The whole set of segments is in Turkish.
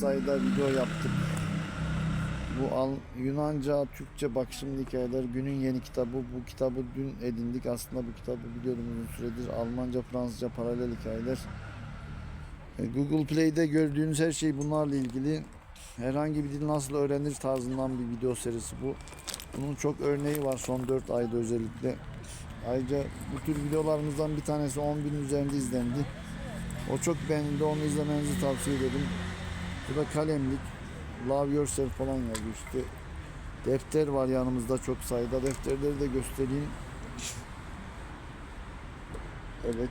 sayıda video yaptık. Bu Al Yunanca, Türkçe bakışımlı hikayeler günün yeni kitabı. Bu kitabı dün edindik. Aslında bu kitabı biliyordum uzun süredir. Almanca, Fransızca paralel hikayeler. E, Google Play'de gördüğünüz her şey bunlarla ilgili. Herhangi bir dil nasıl öğrenir tarzından bir video serisi bu. Bunun çok örneği var son 4 ayda özellikle. Ayrıca bu tür videolarımızdan bir tanesi 10 bin üzerinde izlendi. O çok beğenildi. Onu izlemenizi tavsiye ederim. Bu da kalemlik. Love Yourself falan yazıyor işte. Defter var yanımızda çok sayıda. Defterleri de göstereyim. Evet.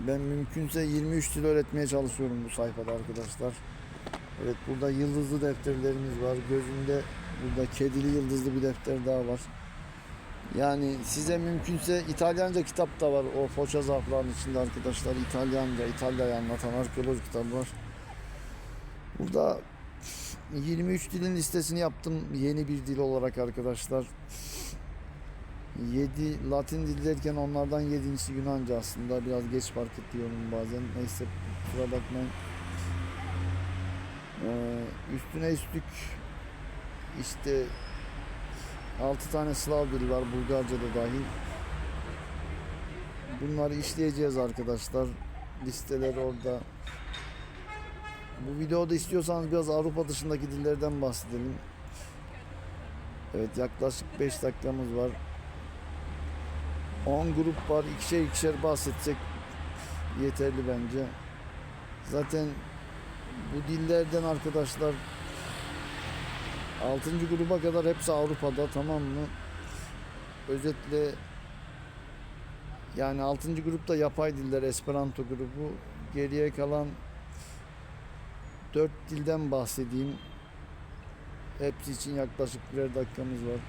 Ben mümkünse 23 dil öğretmeye çalışıyorum bu sayfada arkadaşlar. Evet burada yıldızlı defterlerimiz var. Gözümde burada kedili yıldızlı bir defter daha var. Yani size mümkünse İtalyanca kitap da var o Foça zarfların içinde arkadaşlar. İtalyanca, İtalya'yı anlatan arkeoloji kitabı var. Burada 23 dilin listesini yaptım yeni bir dil olarak arkadaşlar. 7 Latin dil derken onlardan 7.si Yunanca aslında. Biraz geç fark ediyorum bazen. Neyse kusura bakmayın. Ee, üstüne üstlük işte 6 tane Slav dili var Bulgarca da dahil. Bunları işleyeceğiz arkadaşlar. Listeler orada. Bu videoda istiyorsanız biraz Avrupa dışındaki dillerden bahsedelim. Evet yaklaşık 5 dakikamız var. 10 grup var. ikişer ikişer bahsedecek yeterli bence. Zaten bu dillerden arkadaşlar 6. gruba kadar hepsi Avrupa'da tamam mı? Özetle yani 6. grupta yapay diller Esperanto grubu. Geriye kalan 4 dilden bahsedeyim. Hepsi için yaklaşık birer dakikamız var.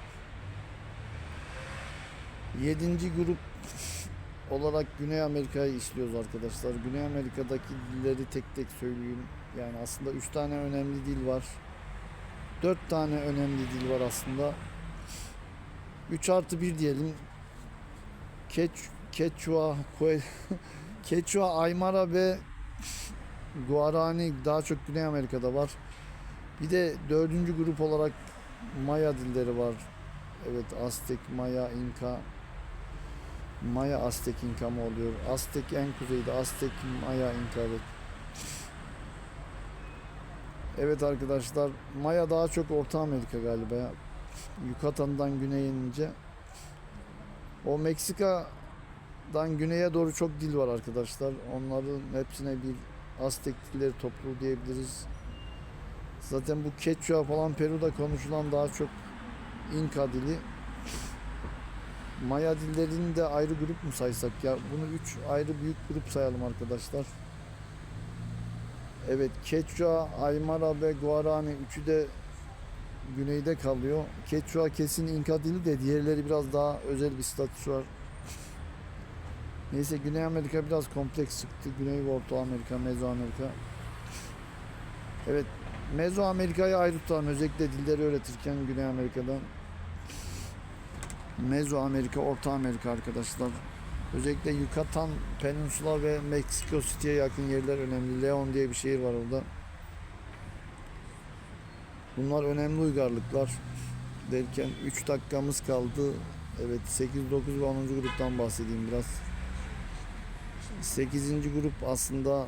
7. grup olarak Güney Amerika'yı işliyoruz arkadaşlar. Güney Amerika'daki dilleri tek tek söyleyeyim. Yani aslında 3 tane önemli dil var. 4 tane önemli dil var aslında. 3 artı 1 diyelim. Keç, Quechua, Kue- Quechua, Aymara ve Guarani daha çok Güney Amerika'da var. Bir de dördüncü grup olarak Maya dilleri var. Evet Aztek, Maya, Inka. Maya, Aztek, Inka mı oluyor? Aztek en kuzeyde. Aztek, Maya, Inka evet. Evet arkadaşlar Maya daha çok Orta Amerika galiba ya. Yukatan'dan güneye inince. O Meksika'dan güneye doğru çok dil var arkadaşlar. Onların hepsine bir Aztek dilleri topluluğu diyebiliriz. Zaten bu Quechua falan Peru'da konuşulan daha çok İnka dili. Maya dillerini de ayrı grup mu saysak ya? Bunu üç ayrı büyük grup sayalım arkadaşlar. Evet, Quechua, Aymara ve Guarani üçü de güneyde kalıyor. Quechua kesin İnka dili de diğerleri biraz daha özel bir statüsü var. Neyse Güney Amerika biraz kompleks çıktı. Güney ve Orta Amerika, Mezoamerika. Evet, Mezoamerika'yı ayrı tutalım. Özellikle dilleri öğretirken Güney Amerika'dan. Mezoamerika, Orta Amerika arkadaşlar. Özellikle Yucatan Peninsula ve Mexico City'ye yakın yerler önemli. Leon diye bir şehir var orada. Bunlar önemli uygarlıklar. Derken 3 dakikamız kaldı. Evet 8, 9 ve 10. gruptan bahsedeyim biraz. 8. grup aslında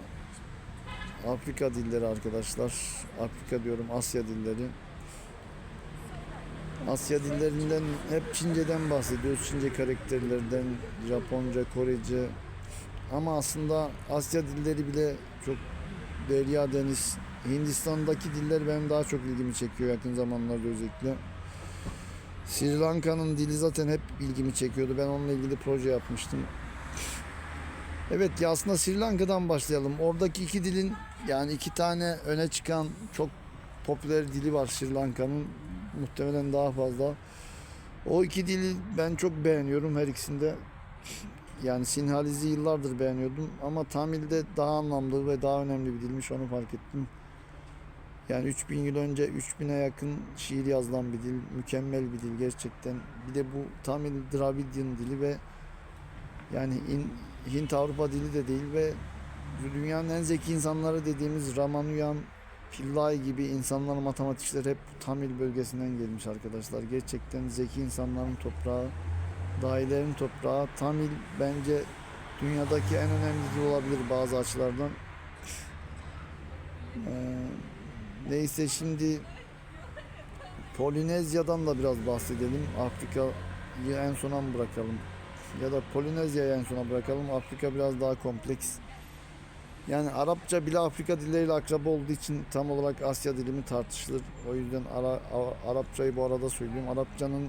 Afrika dilleri arkadaşlar. Afrika diyorum Asya dilleri. Asya dillerinden hep Çince'den bahsediyoruz. Çince karakterlerden, Japonca, Korece. Ama aslında Asya dilleri bile çok derya deniz. Hindistan'daki diller benim daha çok ilgimi çekiyor yakın zamanlarda özellikle. Sri Lanka'nın dili zaten hep ilgimi çekiyordu. Ben onunla ilgili proje yapmıştım. Evet ya aslında Sri Lanka'dan başlayalım. Oradaki iki dilin yani iki tane öne çıkan çok popüler dili var Sri Lanka'nın. Muhtemelen daha fazla. O iki dili ben çok beğeniyorum her ikisinde. Yani Sinhaliz'i yıllardır beğeniyordum ama Tamil'de daha anlamlı ve daha önemli bir dilmiş onu fark ettim. Yani 3000 yıl önce 3000'e yakın şiir yazılan bir dil, mükemmel bir dil gerçekten. Bir de bu Tamil Dravidian dili ve yani in, Hint Avrupa dili de değil ve dünyanın en zeki insanları dediğimiz Ramanujan, Pillai gibi insanlar matematikçiler hep Tamil bölgesinden gelmiş arkadaşlar. Gerçekten zeki insanların toprağı, dahilerin toprağı. Tamil bence dünyadaki en önemli dil olabilir bazı açılardan. Ee, neyse şimdi Polinezya'dan da biraz bahsedelim. Afrika'yı en sona mı bırakalım? Ya da Polinezya'yı en sona bırakalım. Afrika biraz daha kompleks. Yani Arapça bile Afrika dilleriyle akraba olduğu için tam olarak Asya dili mi tartışılır. O yüzden Ara, Arapçayı bu arada söylüyorum. Arapçanın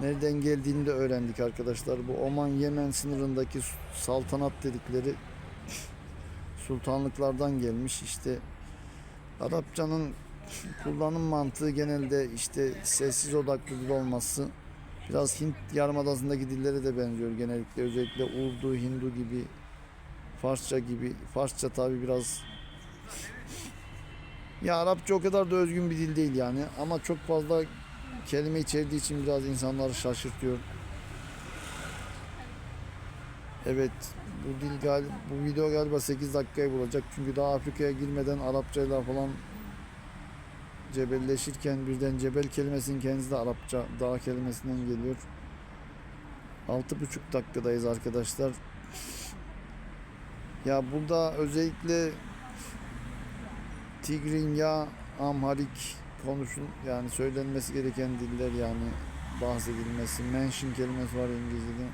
nereden geldiğini de öğrendik arkadaşlar. Bu Oman Yemen sınırındaki saltanat dedikleri sultanlıklardan gelmiş. İşte Arapçanın kullanım mantığı genelde işte sessiz odaklı dil olması biraz Hint yarımadasındaki dillere de benziyor genellikle özellikle Urdu, Hindu gibi Farsça gibi Farsça tabi biraz ya Arapça o kadar da özgün bir dil değil yani ama çok fazla kelime içerdiği için biraz insanları şaşırtıyor. Evet bu dil gal bu video galiba 8 dakikayı bulacak çünkü daha Afrika'ya girmeden Arapçayla falan cebelleşirken birden cebel kelimesinin kendisi de Arapça dağ kelimesinden geliyor. 6,5 dakikadayız arkadaşlar. Ya burada özellikle Tigrinya, Amharik konuşun yani söylenmesi gereken diller yani bahsedilmesi. Mention kelimesi var İngilizce'de.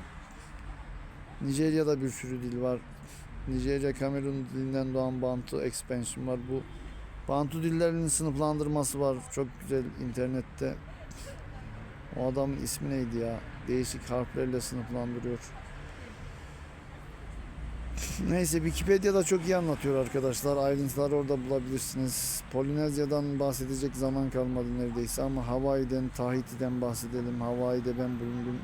Nijerya'da bir sürü dil var. Nijerya Kamerun dilinden doğan Bantu expansion var. Bu Bantu dillerinin sınıflandırması var. Çok güzel internette. O adamın ismi neydi ya? Değişik harflerle sınıflandırıyor. Neyse Wikipedia'da çok iyi anlatıyor arkadaşlar. Ayrıntıları orada bulabilirsiniz. Polinezya'dan bahsedecek zaman kalmadı neredeyse ama Hawaii'den, Tahiti'den bahsedelim. Hawaii'de ben bulundum.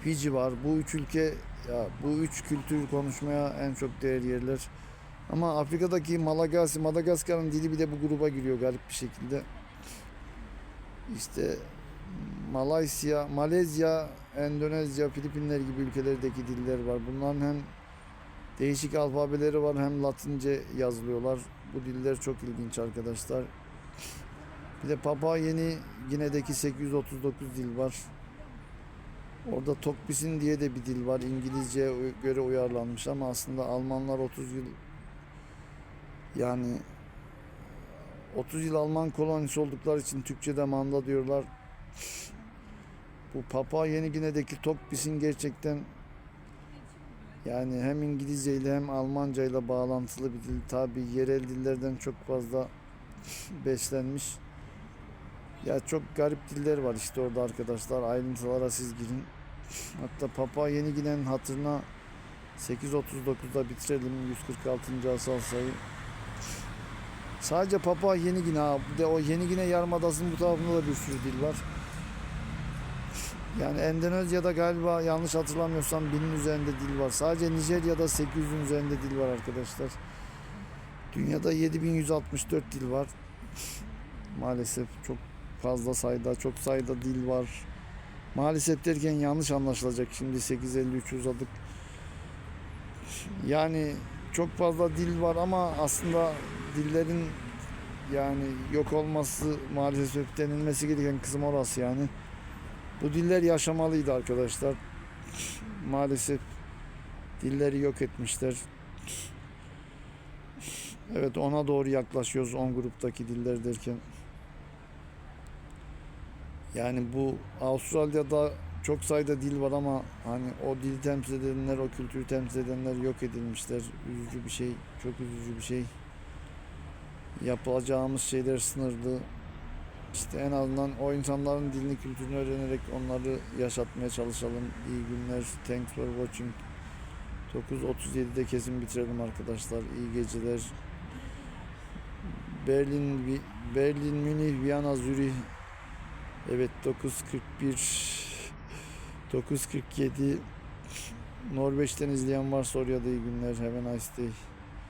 Fiji var. Bu üç ülke ya bu üç kültür konuşmaya en çok değer yerler. Ama Afrika'daki Malagasy, Madagaskar'ın dili bir de bu gruba giriyor garip bir şekilde. İşte Malaysia, Malezya, Endonezya, Filipinler gibi ülkelerdeki diller var. Bunların hem değişik alfabeleri var hem Latince yazılıyorlar. Bu diller çok ilginç arkadaşlar. Bir de Papua Yeni Gine'deki 839 dil var. Orada Tokbisin diye de bir dil var. İngilizceye göre uyarlanmış ama aslında Almanlar 30 yıl yani 30 yıl Alman kolonisi oldukları için Türkçe'de manda diyorlar. Bu Papua Yeni Gine'deki Tokbis'in gerçekten yani hem İngilizce ile hem Almanca ile bağlantılı bir dil. Tabi yerel dillerden çok fazla beslenmiş. Ya çok garip diller var işte orada arkadaşlar. Ayrıntılara siz girin. Hatta Papua Yeni Gine'nin hatırına 8.39'da bitirelim 146. asal sayı. Sadece Papua Yeni Gine ha. Bir de o Yeni Gine Yarımadası'nın bu tarafında da bir sürü dil var. Yani Endonezya'da galiba yanlış hatırlamıyorsam binin üzerinde dil var. Sadece Nijerya'da 800'ün üzerinde dil var arkadaşlar. Dünyada 7164 dil var. Maalesef çok fazla sayıda, çok sayıda dil var. Maalesef derken yanlış anlaşılacak. Şimdi 853 uzadık. Yani çok fazla dil var ama aslında dillerin yani yok olması maalesef denilmesi gereken kısım orası yani. Bu diller yaşamalıydı arkadaşlar. Maalesef dilleri yok etmişler. Evet ona doğru yaklaşıyoruz 10 gruptaki diller derken. Yani bu Avustralya'da çok sayıda dil var ama hani o dili temsil edenler, o kültürü temsil edenler yok edilmişler. Üzücü bir şey, çok üzücü bir şey. Yapacağımız şeyler sınırlı. İşte en azından o insanların dilini, kültürünü öğrenerek onları yaşatmaya çalışalım. İyi günler. Thanks for watching. 9.37'de kesin bitirelim arkadaşlar. İyi geceler. Berlin, Berlin, Münih, Viyana, Zürih. Evet 9.41 9.47 Norveç'ten izleyen varsa oraya da iyi günler. Have a nice day.